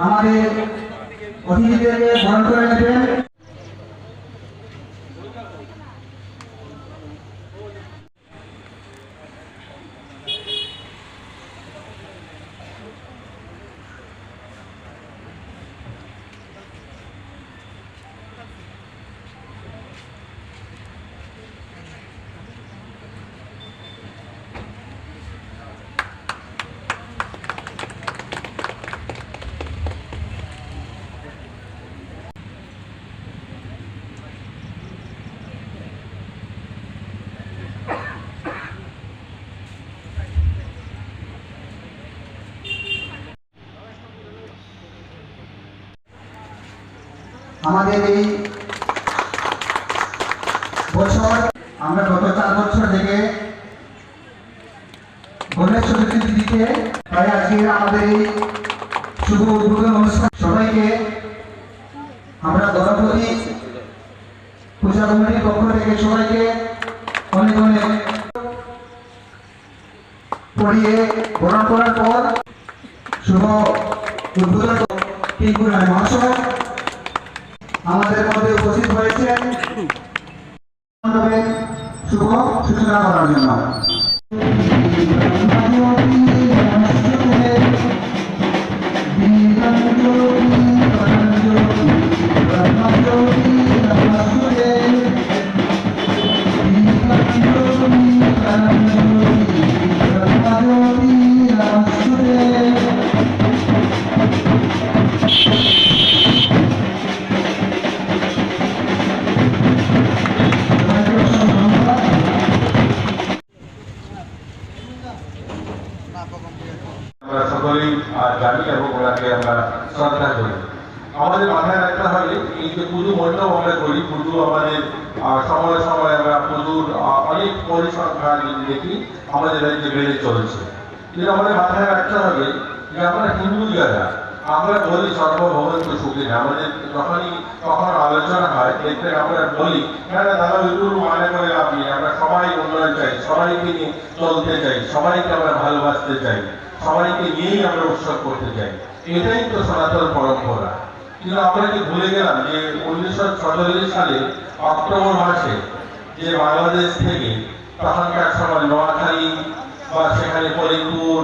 আমাদের অতিথিদেরকে বরণ করে নেবেন। আমাদের এই বছর, আমরা গত চার বছর থেকে তাই আজকে আমাদের এই শুভ উদ্বোধন অনুষ্ঠান, সবাইকে আমরা পূজা কমিটির পক্ষ থেকে সবাইকে অনেক অনেক পড়িয়ে বরণ করার পর শুভ উদ্বোধন টিঙ্কু রায় মহাশয় আমাদের মধ্যে উপস্থিত হয়েছেন শুভ সূচনা করার জন্য। যে পুজো মণ্ডপ আমরা করি। পুজো আমাদের সময় সময় আমরা পুজোর অনেক পরিসংখ্যান দেখি। আমাদের রাজ্যে বেড়ে চলেছে। কিন্তু আমাদের মাথায় রাখতে হবে যে আমরা হিন্দু যারা, আমরা বলি সর্বভৌমত্ব সুখী আমাদের যখনই কখনো আলোচনা হয়, দেখবেন আমরা বলি হ্যাঁ দাদা ওইগুলো মানে করে লাভ নেই। আমরা সবাই উন্নয়ন চাই, সবাইকে নিয়ে চলতে চাই, সবাইকে আমরা ভালোবাসতে চাই, সবাইকে নিয়েই আমরা উৎসব করতে চাই। এটাই তো সনাতন পরম্পরা। কিন্তু আমরা কি ভুলে গেলাম যে উনিশশো ছচল্লিশ সালে অক্টোবর মাসে যে বাংলাদেশ থেকে তখনকার সময় নোয়াখালী বা সেখানে ফরিদপুর,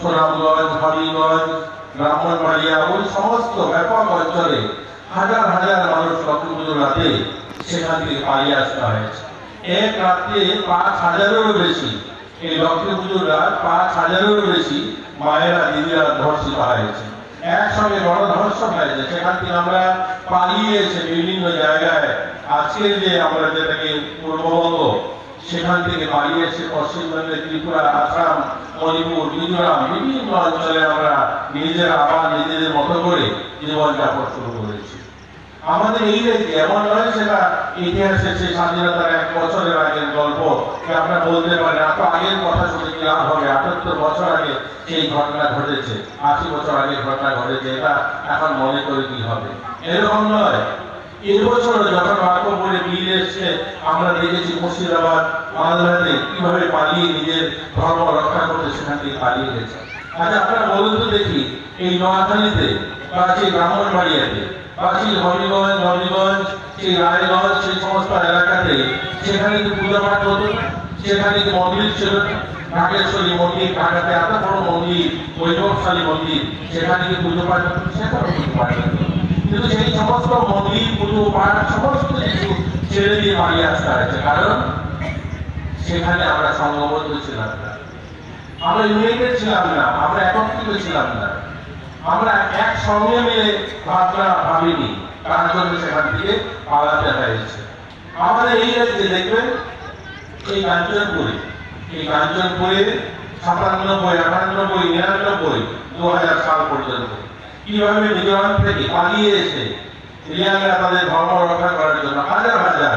সুনামগঞ্জ, হবিগঞ্জ, ব্রাহ্মণবাড়িয়া ওই সমস্ত ব্যাপক অঞ্চলে হাজার হাজার মানুষ লক্ষ্মী পুজোর রাতে সেখান থেকে পালিয়ে আসতে হয়েছে এক রাত্রে পাঁচ হাজারেরও বেশি, এই লক্ষ্মী পুজোর রাত পাঁচ হাজারেরও বেশি মায়েরা দিদিরা ধর্ষিত হয়েছে। একসঙ্গে গণধর্ষণ হয়েছে সেখান থেকে আমরা পালিয়ে এসে বিভিন্ন জায়গায় আজকের যে আমরা যেটাকে পূর্ববঙ্গ সেখান থেকে পালিয়ে এসে পশ্চিমবঙ্গের ত্রিপুরা আসাম, মণিপুর, মিজোরাম, বিভিন্ন অঞ্চলে আমরা নিজেরা আবার নিজেদের মতো করে জীবনযাপন শুরু করেছি। আমাদের এই রাজ্যে এমন নয় সেটা ইতিহাসে সেই স্বাধীনতার এক বছরের আগের গল্প আপনারা বলতে পারেন এত আগের কথা শুনে কি লাভ হবে? আটাত্তর বছর আগে সেই ঘটনা ঘটেছে, আশি বছর আগের ঘটনা ঘটেছে, এটা এখন মনে করে কি হবে? এরকম নয়। এবছর যখন বাক্যপুরে বিল এসছে, আমরা দেখেছি মুর্শিদাবাদ, মালদাতে কীভাবে পালিয়ে নিজের ধর্ম রক্ষা করতে সেখান থেকে পালিয়ে গেছে। আচ্ছা আপনারা বলুন তো দেখি, এই নোয়াখালীতে বা সেই ব্রাহ্মণবাড়িয়াতে বা সেই হবিগঞ্জ হবিগঞ্জ সেই রায়গঞ্জ, সেই সমস্ত এলাকাতে সেখানে কি পূজা পাঠ হতো? সেখানে মন্দির ছিল? ঢাকেশ্বরী মন্দির, ঢাকাতে এত বড় মন্দির, বৈভবশালী মন্দির, সেখানে কি পুজো পাঠ হতো? সেখানে পুজো পাঠ হতো। কিন্তু সেই সমস্ত মন্দির, পুজো পাঠ, সমস্ত কিছু ছেড়ে দিয়ে পালিয়ে আসতে হয়েছে। কারণ সেখানে আমরা সংঘবদ্ধ ছিলাম না। আমরা ইউনাইটেড ছিলাম না, আমরা একত্রিত ছিলাম না। আমরা একসঙ্গে মিলে ভাবনা ভাবিনি। তার জন্য সেখান থেকে পালাতে হয়েছে আমাদের এই রাজ্যে দেখবেন, এই কাঞ্চনপুরে এই কাঞ্চনপুরে সাতানব্বই, আটানব্বই, নিরানব্বই দু হাজার সাল পর্যন্ত। কীভাবে মিজোরাম থেকে পালিয়ে এসে রিয়াংরা তাদের ধর্ম রক্ষা করার জন্য হাজার হাজার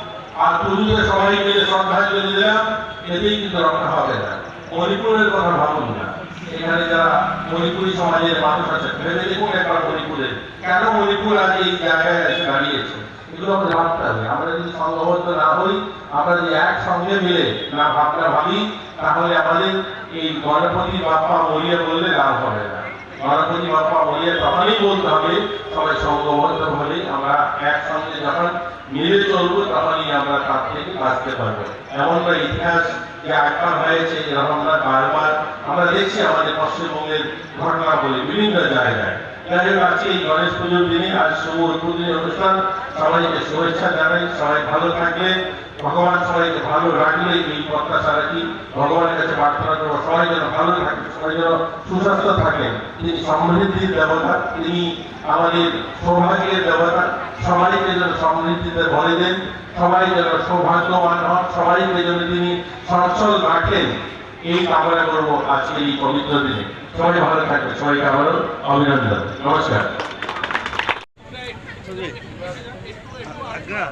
আর পুজোতে সবাই মিলে শ্রদ্ধাঞ্জলি দিলাম, এতেই কিন্তু রক্ষা হবে না। মণিপুরের কথা ভাবুন না। এখানে যারা মণিপুরী সমাজের মানুষ আছে, ভেবে দেখুন একবার মণিপুরের কেন মণিপুর আজ এই জায়গায় এসে দাঁড়িয়েছে? এগুলো আমাদের ভাবতে হবে। আমরা যদি সংঘবদ্ধ না হই, আমরা যদি একসঙ্গে মিলে না ভাবনা ভাবি, তাহলে আমাদের এই গণপতি বাপ্পা মরিয়া বললে লাভ হবে না। গণপতি বাপ্পা মরিয়া তখনই বলতে হবে সবাই আমরা একসঙ্গে যখন মিলে চলবো, তখনই আমরা তার থেকে বাঁচতে পারব। এমনটা ইতিহাস যে হয়েছে এরকমটা বারবার আমরা দেখছি আমাদের পশ্চিমবঙ্গের ঘটনা বলি বিভিন্ন জায়গায়। আজকে এই গণেশ পুজোর দিনে, আজ শুভ উদ্বোধনী অনুষ্ঠান। সবাইকে শুভেচ্ছা জানাই, সবাই ভালো থাকলে ভগবান সবাইকে ভালো রাখলে এই প্রত্যাশা রাখি ভগবানের কাছে প্রার্থনা করব। সবাই যেন ভালো থাকে, সবাই যেন সুস্বাস্থ্য থাকে। তিনি সমৃদ্ধির দেবতা, তিনি আমাদের সৌভাগ্যের দেবতা। সবাইকে যেন সমৃদ্ধিতে ভরে দেন, সবাই যেন সৌভাগ্যবান হন, সবাইকে যেন তিনি সচ্ছল রাখেন। এই কামনা করব আজকে এই পবিত্র দিনে। সবাই ভালো থাকবে সবাইকে আবারও অভিনন্দন। নমস্কার।